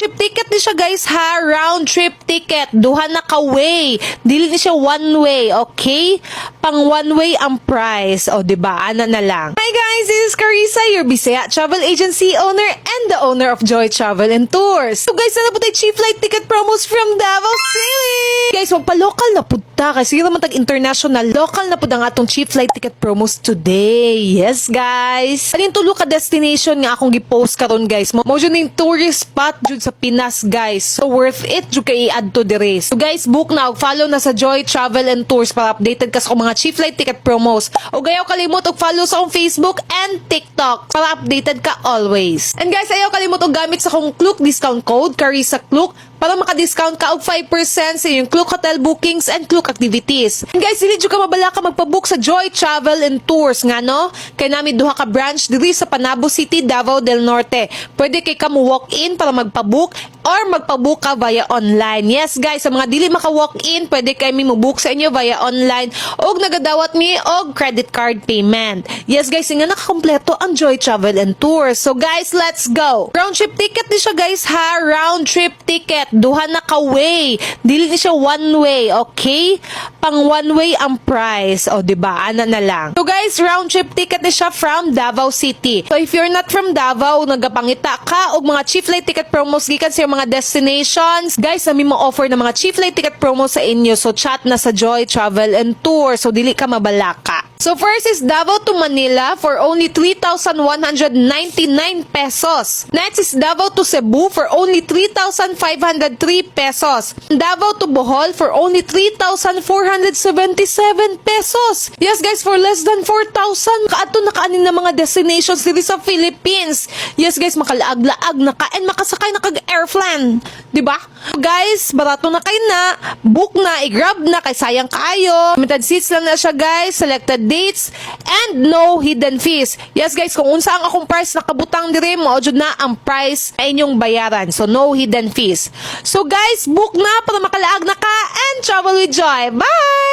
trip ticket ni siya guys ha. Round trip ticket. Duha na ka way. Dili ni siya one way, okay? Pang one way ang price. O, di ba? Ana na lang. Hi guys, this is Carissa, your Bisaya Travel Agency owner and the owner of Joy Travel and Tours. So guys, na po tayo cheap flight ticket promos from Davao City. Guys, magpa-local na punta kasi naman tag-international. Local na po ang atong cheap flight ticket promos today. Yes, guys. Anin tulo ka destination nga akong gi-post karon guys. Mo mo yung tourist spot jud sa Pinas, guys. So worth it jud kay i-add to the race. So guys, book na og follow na sa Joy Travel and Tours para updated ka sa mga cheap flight ticket promos. O gayaw kalimot og follow sa akong Facebook and TikTok para updated ka always. And guys, ayaw kalimot og gamit sa akong Klook discount code, Carissa Klook, para maka-discount ka og 5% sa iyong Klook Hotel bookings and Klook activities. And guys, dili ka mabala ka magpabook sa Joy Travel and Tours nga no? Kay nami duha ka branch diri sa Panabo City, Davao del Norte. Pwede kay ka mo walk in para magpabook or magpabook ka via online. Yes guys, sa mga dili maka-walk in, pwede kay mi mo book sa inyo via online og nagadawat mi og credit card payment. Yes guys, nga nakakompleto ang Joy Travel and Tours. So guys, let's go. Round trip ticket ni siya guys ha, round trip ticket. Duha na ka way. Dili ni siya one way, okay? Pang one way ang price. O, di ba? Ana na lang. So guys, round trip ticket ni siya from Davao City. So if you're not from Davao, nagapangita ka og mga cheap flight ticket promos gikan sa mga destinations, guys, nami mo offer ng mga cheap flight ticket promos sa inyo. So chat na sa Joy Travel and Tour. So dili ka mabalaka. So first is Davao to Manila for only 3,199 pesos. Next is Davao to Cebu for only 3,503 pesos. Davao to Bohol for only 3,477 pesos. Yes guys, for less than 4,000. Kaato na kaanin na mga destinations dito sa Philippines. Yes guys, makalaag-laag na ka and makasakay na kag airplane. 'Di ba? Guys, barato na kayo na. Book na, i-grab na kay sayang kayo. Limited seats lang na siya guys, selected dates and no hidden fees. Yes guys, kung unsa ang akong price nakabutang dire mo, jud na ang price ay inyong bayaran. So no hidden fees. So guys, book na para makalaag na ka and travel with joy. Bye!